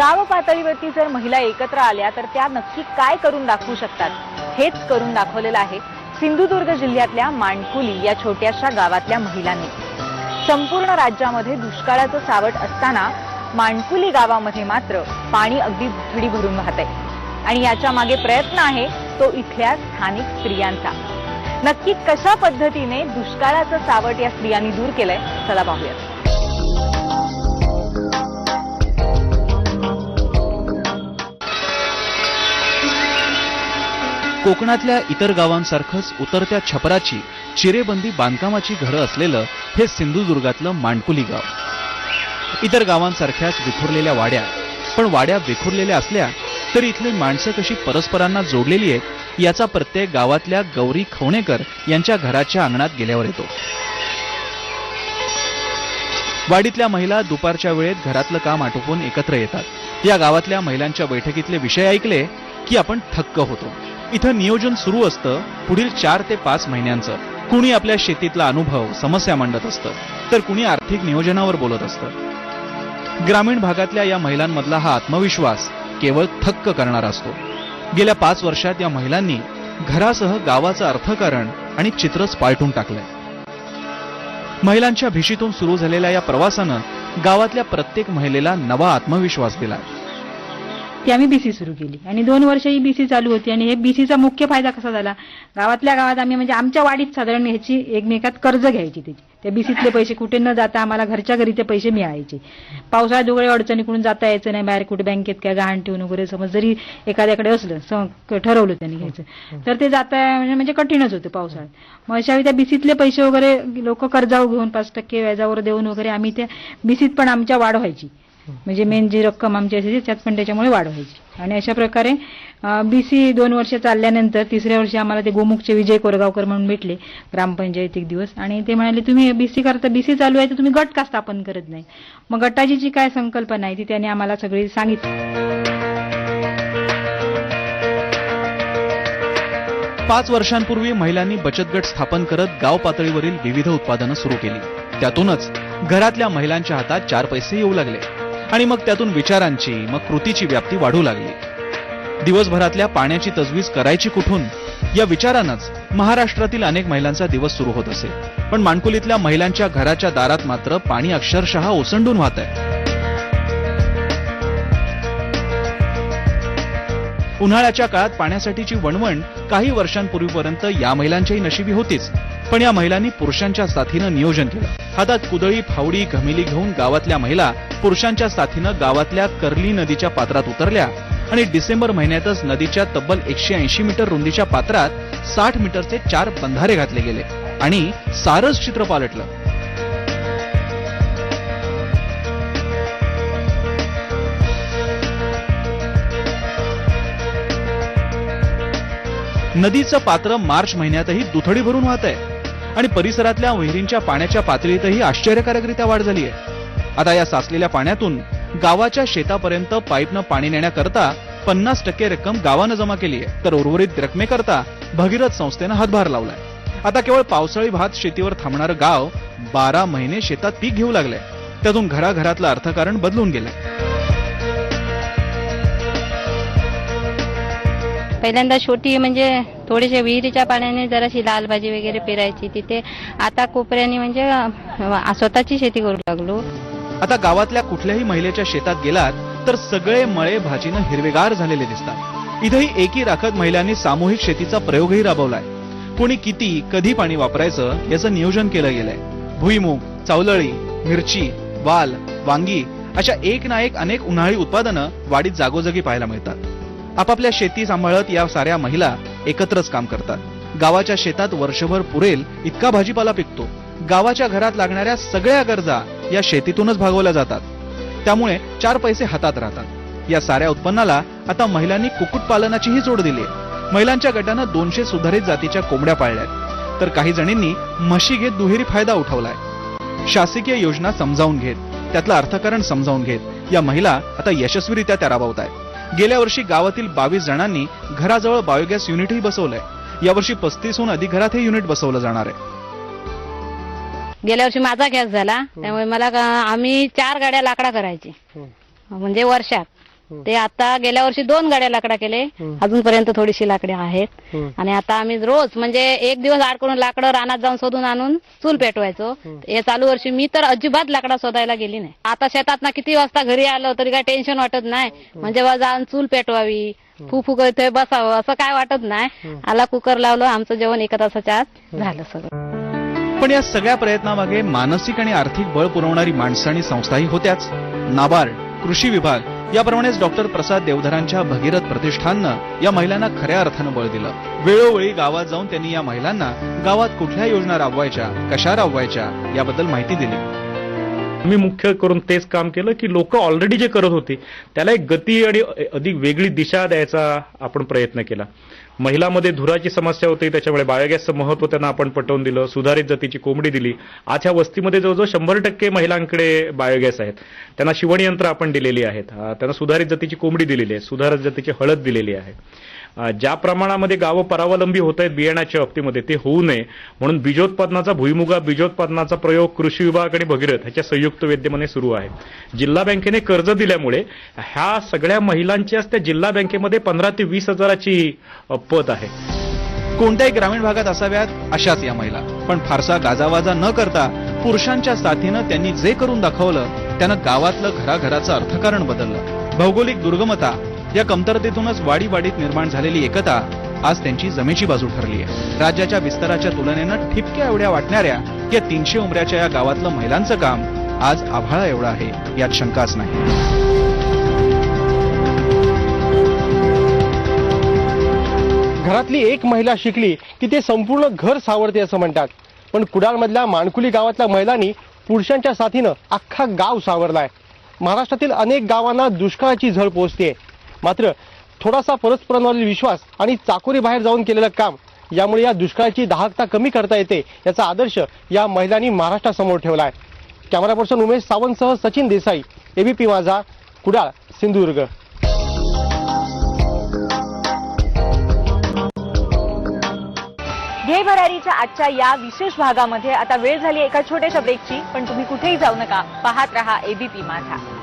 गाव पातळीवरती जर महिला एकत्र आल्या तर त्या नक्की काय करून दाखवू शकतात? हेच करून दाखवलेलं आहे सिंधुदुर्ग जिल्ह्यातल्या मांडकुली या छोट्याशा गावातल्या महिलांनी. संपूर्ण राज्यामध्ये दुष्काळाचं सावट असताना मांडकुली गावामध्ये मात्र पाणी अगदी भुथडी भरून वाहत आहे आणि याच्या मागे प्रयत्न आहे तो इथल्या स्थानिक स्त्रियांचा. नक्की कशा पद्धतीने दुष्काळाचं सावट या स्त्रियांनी दूर केलंय चला पाहूयात. कोकणातल्या इतर गावांसारखंच उतरत्या छपराची चिरेबंदी बांधकामाची घरं असलेलं हे सिंधुदुर्गातलं मांडकुली गाव. इतर गावांसारख्याच विखुरलेल्या वाड्या पण वाड्या विखुरलेल्या असल्या तरी इथली माणसं कशी परस्परांना जोडलेली आहेत याचा प्रत्यय गावातल्या गौरी खवणेकर यांच्या घराच्या अंगणात गेल्यावर येतो. वाडीतल्या महिला दुपारच्या वेळेत घरातलं काम आटोपून एकत्र येतात. या गावातल्या महिलांच्या बैठकीतले विषय ऐकले की आपण थक्क होतो. इथं नियोजन सुरू असतं पुढील चार ते पाच महिन्यांचं. कुणी आपल्या शेतीतला अनुभव समस्या मांडत असतं तर कुणी आर्थिक नियोजनावर बोलत असतं. ग्रामीण भागातल्या या महिलांमधला हा आत्मविश्वास केवळ थक्क करणारा असतो. गेल्या पाच वर्षात या महिलांनी घरासह गावाचं अर्थकारण आणि चित्रच पालटून टाकलंय. महिलांच्या भिशीतून सुरू झालेल्या या प्रवासानं गावातल्या प्रत्येक महिलेला नवा आत्मविश्वास दिलाय. ती आम्ही बी सी सुरू केली. आणि दोन वर्ष ही बीसी चालू होती आणि हे बीसीचा मुख्य फायदा कसा झाला? गावातल्या गावात आम्ही म्हणजे आमच्या वाडीत साधारण ह्याची एकमेकात कर्ज घ्यायची त्याची. त्या बी सीतले पैसे कुठे न जाता आम्हाला घरच्या घरी ते पैसे मिळायचे. पावसाळ्यात उघडे अडचणीकडून जाता यायचं नाही. बाहेर कुठे बँकेत काय गहाण ठेवून वगैरे समज जरी एखाद्याकडे असलं ठरवलं त्यांनी घ्यायचं. तर ते जाता म्हणजे, म्हणजे कठीणच होतं पावसाळ्यात. मग अशावेळी त्या बीसीतले पैसे वगैरे लोक कर्जावर घेऊन पाच टक्के व्याजावर देऊन वगैरे आम्ही त्या बीसीत पण आमच्या वाढ व्हायची. म्हणजे मेन जी रक्कम आमची असायची त्यात पण त्याच्यामुळे वाढ व्हायची. आणि अशा प्रकारे बीसी दोन वर्ष चालल्यानंतर तिसऱ्या वर्षी आम्हाला ते गोमुखचे विजय कोरगावकर म्हणून भेटले ग्रामपंचायत एक दिवस. आणि ते म्हणाले तुम्ही बीसी करता बीसी चालू आहे तर तुम्ही गट का स्थापन करत नाही? मग गटाची जी काय संकल्पना आहे ती त्यांनी आम्हाला सगळी सांगितली. पाच वर्षांपूर्वी महिलांनी बचत गट स्थापन करत गाव पातळीवरील विविध उत्पादनं सुरू केली. त्यातूनच घरातल्या महिलांच्या हातात चार पैसे येऊ लागले. आणि मग त्यातून विचारांची मग कृतीची व्याप्ती वाढू लागली. दिवसभरातल्या पाण्याची तजवीज करायची कुठून? या विचारानंच महाराष्ट्रातील अनेक महिलांचा दिवस सुरू होत असे. पण माणकुलीतल्या महिलांच्या घराच्या दारात मात्र पाणी अक्षरशः ओसंडून वाहत आहे. उन्हाळ्याच्या काळात पाण्यासाठीची वणवण काही वर्षांपूर्वीपर्यंत या महिलांच्याही नशिबी होतीच. पण या महिलांनी पुरुषांच्या साथीनं नियोजन केलं. हातात कुदळी फावडी घमिली घेऊन गावातल्या महिला पुरुषांच्या साथीनं गावातल्या कर्ली नदीच्या पात्रात उतरल्या आणि डिसेंबर महिन्यातच नदीच्या तब्बल एकशे ऐंशी मीटर रुंदीच्या पात्रात साठ मीटरचे चार बंधारे घातले गेले आणि सारस चित्र पालटलं. नदीचं पात्र मार्च महिन्यातही दुथडी भरून वाहत आहे आणि परिसरातल्या विहिरींच्या पाण्याच्या पातळीतही आश्चर्यकारकरित्या वाढ झाली आहे. आता या साचलेल्या पाण्यातून गावाच्या शेतापर्यंत पाईपनं पाणी नेण्याकरता पन्नास टक्के रक्कम गावानं जमा केली आहे. तर उर्वरित रकमेकरता भगीरथ संस्थेनं हातभार लावलाय. आता केवळ पावसाळी भात शेतीवर थांबणारं गाव बारा महिने शेतात पीक घेऊ लागलंय. त्यातून घराघरातलं अर्थकारण बदलून गेलंय. पहिल्यांदा छोटी म्हणजे थोडेसे विहिरीच्या पाण्याने जराशी लाल भाजी वगैरे पेरायची. तिथे आता कोपऱ्याने म्हणजे स्वतःची शेती करू लागलो. आता गावातल्या कुठल्याही महिलेच्या शेतात गेलात तर सगळे मळे भाजीनं हिरवेगार झालेले दिसतात. इथेही एकी राखत महिलांनी सामूहिक शेतीचा प्रयोगही राबवलाय. कोणी किती कधी पाणी वापरायचं याचं नियोजन केलं गेलंय. भुईमूग चावलळी मिरची वाल वांगी अशा एक ना एक अनेक उन्हाळी उत्पादनं वाडीत जागोजागी पाहायला मिळतात. आपापल्या शेती सांभाळत या साऱ्या महिला एकत्रच काम करतात. गावाच्या शेतात वर्षभर पुरेल इतका भाजीपाला पिकतो. गावाच्या घरात लागणाऱ्या सगळ्या गरजा या शेतीतूनच भागवल्या जातात. त्यामुळे चार पैसे हातात राहतात. या साऱ्या उत्पन्नाला आता महिलांनी कुक्कुटपालनाचीही जोड दिली महिलांच्या गटानं दोनशे सुधारित जातीच्या कोंबड्या पाळल्यात तर काही जणींनी म्हशी घेत दुहेरी फायदा उठवलाय. शासकीय योजना समजावून घेत त्यातलं अर्थकारण समजावून घेत या महिला आता यशस्वीरित्या त्या राबवत आहेत गेल्या वर्षी गावातील बावीस जणांनी घराजवळ बायोगॅस युनिटही बसवलंय. यावर्षी पस्तीसहून अधिक घरात हे युनिट बसवलं जाणार आहे. गेल्या वर्षी माझा गॅस झाला त्यामुळे मला का- आम्ही चार गाड्या लाकडा करायची. म्हणजे वर्षात. ते आता गेल्या वर्षी दोन गाड्या लाकडा केले. अजूनपर्यंत थोडीशी लाकडे आहेत. आणि आता आम्ही रोज म्हणजे एक दिवस आड करून लाकडं रानात जाऊन शोधून आणून चूल पेटवायचो. हे चालू वर्षी मी तर अजिबात लाकडा शोधायला गेली नाही. आता शेतात ना किती वाजता घरी आलो तरी काय टेन्शन वाटत नाही. म्हणजे बा जाऊन चूल पेटवावी फू फू इथे बसावं असं काय वाटत नाही. आला कुकर लावलं आमचं जेवण एका तासाच्या आत झालं सगळं. पण या सगळ्या प्रयत्नामागे मानसिक आणि आर्थिक बळ पुरवणारी माणसं आणि संस्थाही होत्याच. नाबार्ड कृषी विभाग याप्रमाणेच डॉक्टर प्रसाद देवधरांच्या भगीरथ प्रतिष्ठाननं या महिलांना खऱ्या अर्थानं बळ दिलं. वेळोवेळी गावात जाऊन त्यांनी या महिलांना गावात कुठल्या योजना राबवायच्या कशा राबवायच्या याबद्दल माहिती दिली. मी मुख्य करून तेच काम केलं की लोक ऑलरेडी जे करत होते त्याला एक गती आणि अधिक वेगळी दिशा द्यायचा आपण प्रयत्न केला. महिलामध्ये धुराची समस्या होती त्याच्यामुळे बायोगॅसचं महत्त्व त्यांना आपण पटवून दिलं सुधारित जातीची कोंबडी दिली. आज ह्या वस्तीमध्ये जवळजवळ शंभर टक्के महिलांकडे बायोगॅस आहेत. त्यांना शिवणयंत्र आपण दिलेली आहेत. त्यांना सुधारित जातीची कोंबडी दिलेली आहे सुधारित जातीची हळद दिलेली आहे. ज्या प्रमाणामध्ये गावं परावलंबी होत आहेत बियाण्याच्या बाबतीमध्ये ते होऊ नये. म्हणून बीजोत्पादनाचा भुईमुगा बीजोत्पादनाचा प्रयोग कृषी विभाग आणि भगीरथ ह्याच्या संयुक्त विद्यमाने सुरू आहे. जिल्हा बँकेने कर्ज दिल्यामुळे ह्या सगळ्या महिलांच्याच त्या जिल्हा बँकेमध्ये पंधरा ते वीस हजाराची पत आहे. कोणत्याही ग्रामीण भागात असाव्यात अशाच या महिला. पण फारसा गाजावाजा न करता पुरुषांच्या साथीनं त्यांनी जे करून दाखवलं त्यानं गावातलं घराघराचं अर्थकारण बदललं. भौगोलिक दुर्गमता या कमतरतेतूनच वाडी वाडीत निर्माण झालेली एकता आज त्यांची जमेची बाजू ठरली आहे राज्याच्या विस्ताराच्या तुलनेनं ठिपक्या एवढ्या वाटणाऱ्या या तीनशे उमऱ्याच्या या गावातलं महिलांचं काम आज आभाळा एवढं आहे यात शंकाच नाही. घरातली एक महिला शिकली की ते संपूर्ण घर सावरते असं म्हणतात. पण कुडाळमधल्या माणकुली गावातल्या महिलांनी पुरुषांच्या साथीनं अख्खा गाव सावरलाय. महाराष्ट्रातील अनेक गावांना दुष्काळाची झळ पोहोचते मात्र थोडासा परस्परांवरील विश्वास आणि चाकोरी बाहेर जाऊन केलेलं काम यामुळे या दुष्काळाची दाहकता कमी करता येते याचा आदर्श या महिलांनी महाराष्ट्रासमोर ठेवला आहे. कॅमेरा पर्सन उमेश सावंतसह सचिन देसाई एबीपी माझा कुडाळ सिंधुदुर्ग. घे भरारीच्या आजच्या या विशेष भागामध्ये आता वेळ झाली एका छोट्याशा ब्रेकची पण तुम्ही कुठेही जाऊ नका. पाहत रहा एबीपी माझा.